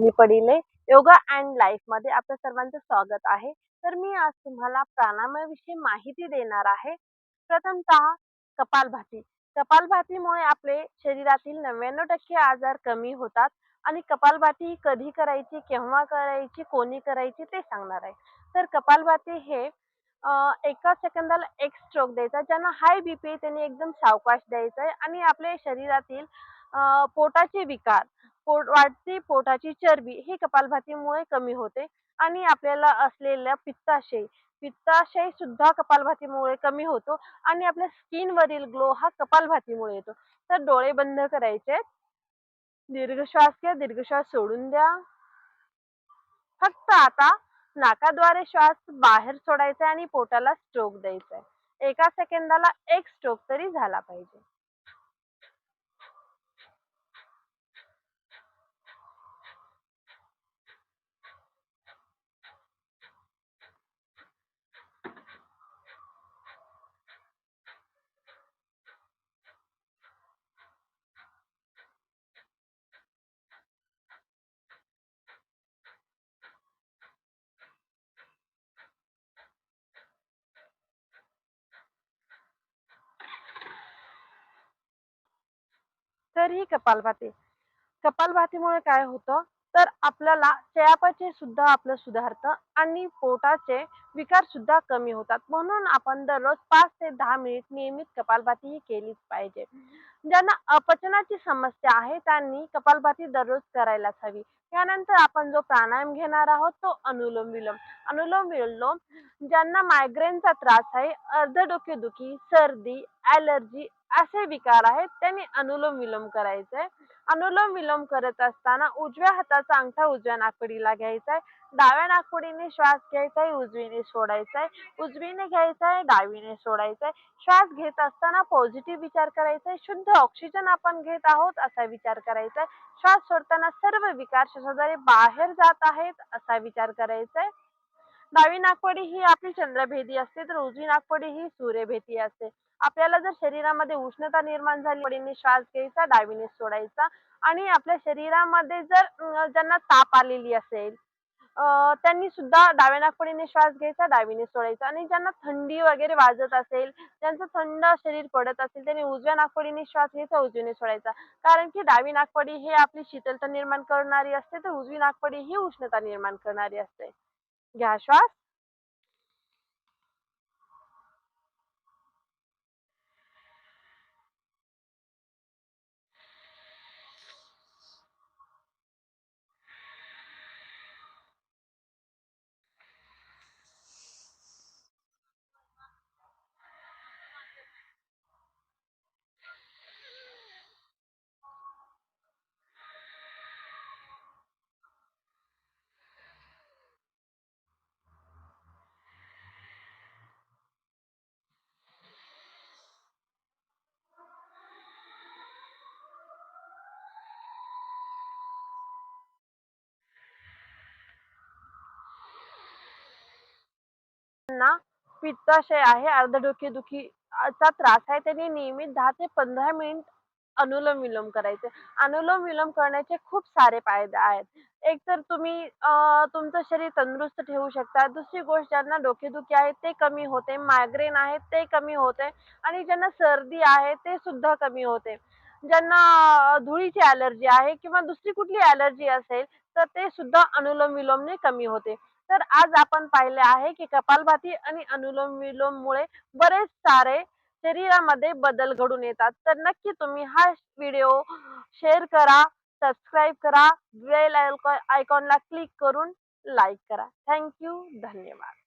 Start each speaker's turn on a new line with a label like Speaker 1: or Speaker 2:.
Speaker 1: मी पडिले. Yoga and लाईफमध्ये आपल्या सर्वांचं स्वागत आहे. तर मी आज तुम्हाला प्राणायामाविषयी माहिती देणार आहे. प्रथमतः कपालभाती. कपालभातीमुळे आपले शरीरातील नव्याण्णव टक्के आजार कमी होतात आणि कपालभाती कधी करायची केव्हा करायची कोणी करायची ते सांगणार आहे. तर कपालभाती हे एका सेकंदाला एक स्ट्रोक द्यायचा ज्यांना हाय बीपी त्यांनी एकदम सावकाश द्यायचा आहे आणि आपल्या शरीरातील पोटाचे विकार पोट वाढती पोटाची चरबी ही कपालभातीमुळे कमी होते आणि आपल्याला असलेल्या पित्ताशय पित्ताशय सुद्धा कपालभातीमुळे कमी होतो आणि आपल्या स्किनवरील ग्लो हा कपालभातीमुळे येतो. तर डोळे बंद करायचे दीर्घ श्वास घ्या दीर्घ श्वास सोडून द्या. फक्त आता नाकाद्वारे श्वास बाहेर सोडायचा आणि पोटाला स्ट्रोक द्यायचा आहे. एका सेकंदाला एक स्ट्रोक तरी झाला पाहिजे. तर ही कपालभाती. कपालभातीमुळे काय होतं? तर आपल्याला चयापचय सुद्धा आपलं सुधारतं आणि पोटाचे विकार सुद्धा कमी होतात. म्हणून आपण दररोज पाच ते दहा मिनिट नियमित कपालभाती ही केलीच पाहिजे. ज्यांना अपचनाची समस्या आहे त्यांनी कपालभाती दररोज करायलाच हवी. त्यानंतर आपण जो प्राणायाम घेणार आहोत तो अनुलोम विलोम. अनुलोम विलोम ज्यांना मायग्रेनचा त्रास आहे अर्ध डोकेदुखी सर्दी ॲलर्जी असे विकार आहेत त्यांनी अनुलोम विलोम करायचंय. अनुलोम विलोम करत असताना उजव्या हाताचा अंगठा उजव्या नाकपुडीला घ्यायचा आहे डाव्या नाकपुडीने श्वास घ्यायचा आहे उजवीने सोडायचा आहे उजवीने घ्यायचा आहे डावीने सोडायचा आहे श्वास घेत असताना पॉझिटिव्ह विचार करायचा आहे शुद्ध ऑक्सिजन आपण घेत आहोत असा विचार करायचा आहे श्वास सोडताना सर्व विकार श्वासाद्वारे बाहेर जात आहेत असा विचार करायचा आहे डावी नाकपुडी ही आपली चंद्रभेदी असते तर उजवी नाकपुडी ही सूर्यभेदी असते. आपल्याला जर शरीरामध्ये उष्णता निर्माण झाली वडीने श्वास घ्यायचा डावीने सोडायचा आणि आपल्या शरीरामध्ये जर ज्यांना ताप आलेली असेल त्यांनी सुद्धा डाव्या नाकपुडीने श्वास घ्यायचा डावीने सोडायचा आणि ज्यांना थंडी वगैरे वाजत असेल ज्यांचं थंड शरीर पडत असेल त्यांनी उजव्या नाकपडीने श्वास घ्यायचा उजवीने सोडायचा. कारण की डावी नाकपडी ही आपली शीतलता निर्माण करणारी असते तर उजवी नाकपडी ही उष्णता निर्माण करणारी असते. घ्या श्वास. ना पित्ताशय आहे अर्ध डोकेदुखी चा त्रास आहे त्यांनी नियमित दहा ते पंधरा मिनिट अनुलोम विलोम करायचे. अनुलोम विलोम करण्याचे खूप सारे फायदे आहेत. एक तर तुम्ही तुमचं शरीर तंदुरुस्त ठेवू शकता. दुसरी गोष्ट ज्यांना डोकेदुखी आहे ते कमी होते. मायग्रेन आहे ते कमी होते. आणि ज्यांना सर्दी आहे ते सुद्धा कमी होते. ज्यांना धुळीची ॲलर्जी आहे किंवा दुसरी कुठली ॲलर्जी असेल तर ते सुद्धा अनुलोम विलोमने कमी होते. तर आज आपण पाहिले आहे की कपालभाती आणि अनुलोम विलोम मुळे बरेच सारे शरीरामध्ये बदल घडून येतात. तर नक्की तुम्ही हा व्हिडिओ शेअर करा सबस्क्राईब करा बेल आयकॉनला क्लिक करून लाईक करा. थँक्यू धन्यवाद.